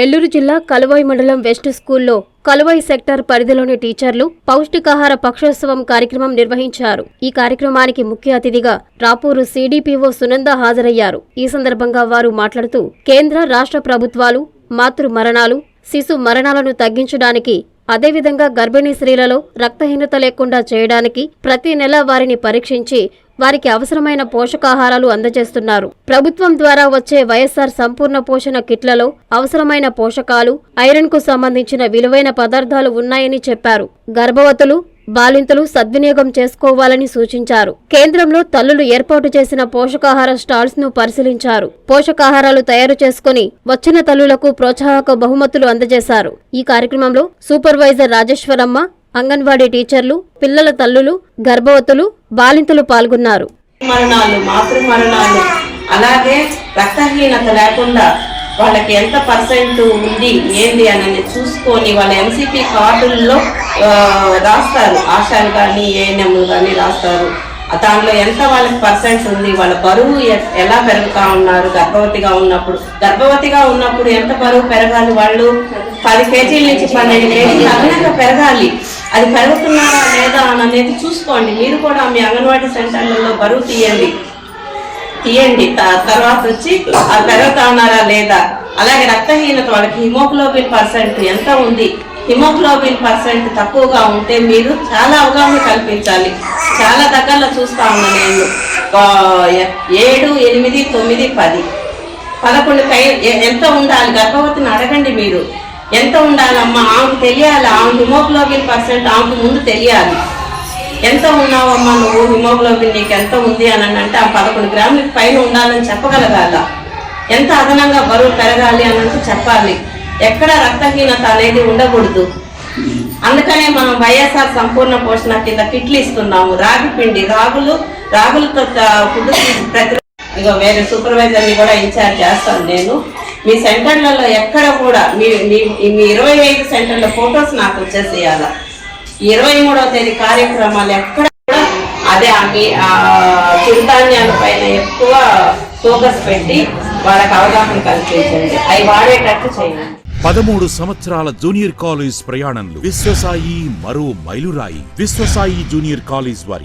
నెల్లూరు జిల్లా కలువాయి మండలం వెస్ట్ స్కూల్లో కలువాయి సెక్టర్ పరిధిలోని టీచర్లు పౌష్టికాహార పక్షోత్సవం కార్యక్రమం నిర్వహించారు. ఈ కార్యక్రమానికి ముఖ్య అతిథిగా రాపూరు సీడీపీఓ సునంద హాజరయ్యారు. ఈ సందర్భంగా వారు మాట్లాడుతూ కేంద్ర రాష్ట్ర ప్రభుత్వాలు మాతృ మరణాలు శిశు మరణాలను తగ్గించడానికి అదేవిధంగా గర్భిణీ స్త్రీలలో రక్తహీనత లేకుండా చేయడానికి ప్రతి నెల వారిని పరీక్షించి వారికి అవసరమైన పోషకాహారాలు అందజేస్తున్నారు. ప్రభుత్వం ద్వారా వచ్చే వైఎస్ఆర్ సంపూర్ణ పోషణ కిట్లలో అవసరమైన పోషకాలు ఐరన్కు సంబంధించిన విలువైన పదార్థాలు ఉన్నాయని చెప్పారు. గర్భవతులు బాలింతలు సద్వినియోగం చేసుకోవాలని సూచించారు. కేంద్రంలో తల్లులు ఏర్పాటు చేసిన పోషకాహార స్టాల్స్ను పరిశీలించారు. పోషకాహారాలు తయారు చేసుకుని వచ్చిన తల్లులకు ప్రోత్సాహక బహుమతులు అందజేశారు. ఈ కార్యక్రమంలో సూపర్వైజర్ రాజేశ్వరమ్మ అంగన్వాడీ టీచర్లు పిల్లల తల్లులు గర్భవతులు బాలింతలు పాల్గొన్నారు. మరణాలు మాతృ మరణాలు అలాగే రక్తహీనత లేకుండా వాళ్ళకి ఎంత పర్సెంట్ ఉంది ఏంది అని చూసుకొని వాళ్ళ ఎంసీపీ కార్డుల్లో రాస్తారు. ఆశాలు కానీ ఏఎన్ఎంలు కానీ రాస్తారు. దాంట్లో దానిలో ఎంత వాళ్ళకి పర్సెంట్ ఉంది వాళ్ళ బరువు ఎలా పెరుగుతా ఉన్నారు గర్భవతిగా ఉన్నప్పుడు. గర్భవతిగా ఉన్నప్పుడు ఎంత బరువు పెరగాలి వాళ్ళు? పది కేజీల నుంచి పన్నెండు కేజీలు అదనంగా పెరగాలి. అది పెరుగుతున్నారా లేదా అని అనేది చూసుకోండి. మీరు కూడా మీ అంగన్వాడీ సెంటర్లలో బరువు తీయండి. తీయండి. తర్వాత వచ్చి ఆ పెరుగుతున్నారా లేదా? అలాగే రక్తహీనత వాళ్ళకి హిమోగ్లోబిన్ పర్సెంట్ ఎంత ఉంది? హిమోగ్లోబిన్ పర్సెంట్ తక్కువగా ఉంటే మీరు చాలా అవగాహన కల్పించాలి. చాలా దగ్గరలో చూస్తా ఉన్నా నేను. ఏడు ఎనిమిది తొమ్మిది పది. పదకొండు కై ఎ- ఎంత ఉండాలి? గర్భవతిని అడగండి మీరు. ఎంత ఉండాలమ్మా? ఆమెకు తెలియాలి? ఆమె హిమోగ్లోబిన్ పర్సెంట్ ఆమెకు ముందు తెలియాలి. ఎంత ఉన్నావమ్మా నువ్వు? హిమోగ్లోబిన్ నీకు ఎంత ఉంది అని అంటే ఆ పదకొండు గ్రాములకు పైన ఉండాలని చెప్పగలగాల. ఎంత అదనంగా బరువు పెరగాలి అని అంటే చెప్పాలి. ఎక్కడ రక్తహీనత అనేది ఉండకూడదు. అందుకనే మనం వైఎస్ఆర్ సంపూర్ణ పోషణ కింద కిట్లు ఇస్తున్నాము. రాగి పిండి రాగులు రాగులతో ఫుడ్ ప్రతి ఇక వేరే సూపర్వైజర్ని కూడా ఇన్ఛార్జ్ చేస్తాను నేను. మీ సెంటర్లలో ఎక్కడ కూడా మీ మీ- మీ ఇరవై ఐదు సెంటర్ల ఫొటోస్ నాకు వచ్చేసేయాల. ఇరవై మూడవ తేదీ కార్యక్రమాలు ఎక్కడ కూడా అదే ఆ మీ ఆ చిరుధాన్యాల పైన ఎక్కువ ఫోకస్ పెట్టి వాళ్ళకి అవగాహన కల్పించండి. అవి వాడేటట్టు చేయండి. పదమూడు సంవత్సరాల జూనియర్ కాలేజ్ ప్రయాణంలో విశ్వసాయి మరో మైలురాయి. విశ్వసాయి జూనియర్ కాలేజ్ వారి